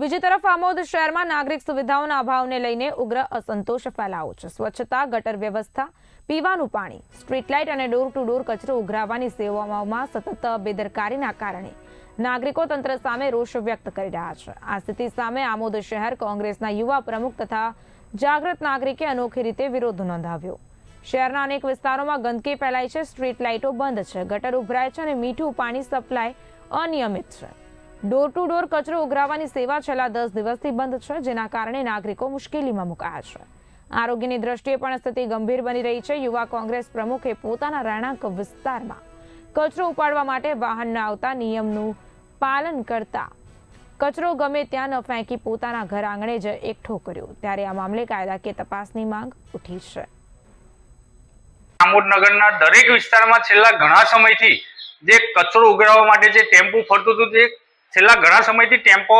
બીજી તરફ આમોદ શહેરમાં નાગરિક સુવિધાઓના અભાવને લઈને ઉગ્ર અસંતોષ ફેલાવો છે. સ્વચ્છતા, ગટર વ્યવસ્થા, પીવાનું પાણી સ્ટ્રીટ લાઇટ અને ડોર ટુ ડોર કચરો ઉઘરાવવાની સેવાઓમાં સતત બેદરકારીના કારણે નાગરિકો તંત્ર સામે રોષ વ્યક્ત કરી રહ્યા છે. આ સ્થિતિ સામે આમોદ શહેર કોંગ્રેસના યુવા પ્રમુખ તથા જાગૃત નાગરિકે અનોખી રીતે વિરોધ નોંધાવ્યો. શહેરના અનેક વિસ્તારોમાં ગંદકી ફેલાય છે સ્ટ્રીટ લાઇટો બંધ છે. ગટર ઉભરાય છે અને મીઠું પાણી સપ્લાય અનિયમિત છે. ડોર ટુ ડોર કચરો ઉઘરાવવાની સેવા છેલ્લા દસ દિવસથી બંધ છે, જેના કારણે નાગરિકો મુશ્કેલીમાં મુકાયા છે. આરોગ્યની દ્રષ્ટિએ પણ સ્થિતિ ગંભીર બની રહી છે. યુવા કોંગ્રેસ પ્રમુખે પોતાના રહેણાંક વિસ્તારમાં કચરો ઉપાડવા માટે વાહન ન આવતા નિયમનું પાલન કરતા કચરો ગમે ત્યાં ન ફેંકી પોતાના ઘર આંગણે જ એકઠો કર્યો. ત્યારે આ મામલે કાયદાકીય તપાસની માંગ ઉઠી છે. આમોદનગરના દરેક વિસ્તારમાં છેલ્લા ઘણા સમયથી જે કચરો ઉઘરાવવા માટે જે ટેમ્પો ફરતું હતું, તે છેલ્લા ઘણા સમયથી ટેમ્પો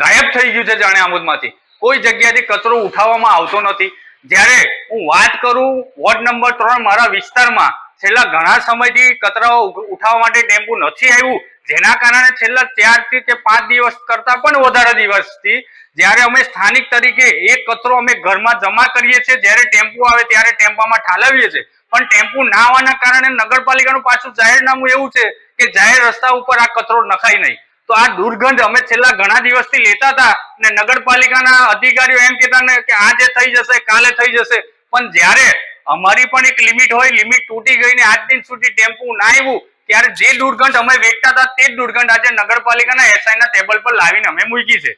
ગાયબ થઈ ગયું છે જાણે આમોદમાંથી. કોઈ જગ્યાથી કચરો ઉઠાવવામાં આવતો નથી. જ્યારે હું વાત કરું વોર્ડ નંબર ત્રણ મારા વિસ્તારમાં, છેલ્લા ઘણા સમયથી કચરાઓ ઉઠાવવા માટે ટેમ્પો નથી આવ્યું. જેના કારણે છેલ્લા ચારથી કે પાંચ દિવસ કરતા પણ વધારે દિવસથી, જ્યારે અમે સ્થાનિક તરીકે એ કચરો અમે ઘરમાં જમા કરીએ છીએ, જ્યારે ટેમ્પો આવે ત્યારે ટેમ્પામાં ઠાલવીએ છીએ. પણ ટેમ્પો ના આવવાના કારણે નગરપાલિકાનું પાછું જાહેરનામું એવું છે કે જાહેર રસ્તા ઉપર આ કચરો નખાય નહીં. તો આ દુર્ગંધ અમે છેલ્લા ઘણા દિવસથી લેતા હતા અને નગરપાલિકાના અધિકારીઓ એમ કહેતા ને કે આજે થઈ જશે, કાલે થઈ જશે. પણ જ્યારે અમારી પણ એક લિમિટ હોય, લિમિટ તૂટી ગઈ ને આજ દિન સુધી ટેમ્પુ ના આવ્યું, ત્યારે જે દુર્ગંધ અમે વેચતા હતા તે જ દુર્ગંધ આજે નગરપાલિકાના એસઆઈ ના ટેબલ પર લાવીને અમે મૂકી છે.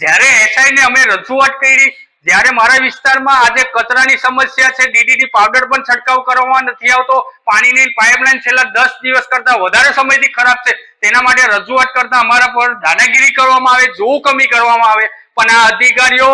જ્યારે એસઆઈ ને અમે રજૂઆત કરી જ્યારે મારા વિસ્તારમાં આજે કચરાની સમસ્યા છે, ડીડીટી પાવડર પણ છંટકાવ કરવામાં નથી આવતો, પાણીની પાઇપલાઇન છેલ્લા દસ દિવસ કરતા વધારે સમયથી ખરાબ છે. તેના માટે રજૂઆત કરતા અમારા પર દાદાગીરી કરવામાં આવે, જોવું કમી કરવામાં આવે. પણ આ અધિકારીઓ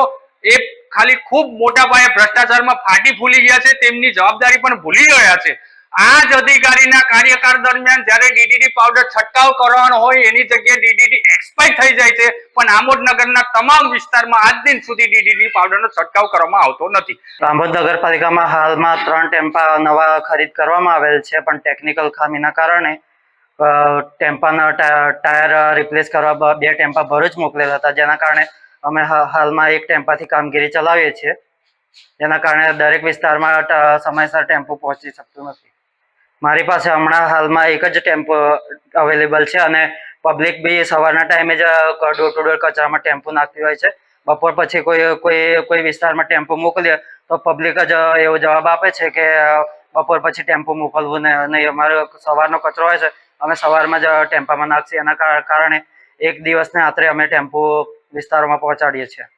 એ ખાલી ખૂબ મોટા પાયે ભ્રષ્ટાચારમાં ફાટી ફૂલી ગયા છે, તેમની જવાબદારી પણ ભૂલી ગયા છે. આ જ અધિકારીના કાર્યકાળ દરમિયાન જ્યારે ડીડીટી પાવડર છંટકાવ કરવાનો હોય, એની જગ્યાએ ડીડીટી એક્સપાયર થઈ જાય છે. પણ આમોદનગરના તમામ વિસ્તારમાં આજ દિન સુધી ડીડીટી પાવડરનો છંટકાવ કરવામાં આવતો નથી. આમોદ નગરપાલિકામાં હાલમાં ત્રણ ટેમ્પા નવા ખરીદ કરવામાં આવેલ છે, પણ ટેકનિકલ ખામીના કારણે ટેમ્પાના ટાયર રિપ્લેસ કરવા બે ટેમ્પા ભરૂચ મોકલેલા હતા. જેના કારણે અમે હાલમાં એક ટેમ્પાથી કામગીરી ચલાવીએ છીએ. જેના કારણે દરેક વિસ્તારમાં સમયસર ટેમ્પો પહોંચી શકતું નથી. મારી પાસે હમણાં હાલમાં એક જ ટેમ્પો અવેલેબલ છે અને પબ્લિક બી સવારના ટાઈમે જ ડોર ટુ ડોર કચરામાં ટેમ્પો નાખતી હોય છે. બપોર પછી કોઈ કોઈ કોઈ વિસ્તારમાં ટેમ્પો મોકલીએ તો પબ્લિક જ એવો જવાબ આપે છે કે, બપોર પછી ટેમ્પો મોકલવું ને નહીં અમારો સવારનો કચરો હોય છે, અમે સવારમાં જ ટેમ્પામાં નાખીએ. એના કાર- કારણે એક દિવસને આત્રે અમે ટેમ્પો વિસ્તારોમાં પહોંચાડીએ છીએ.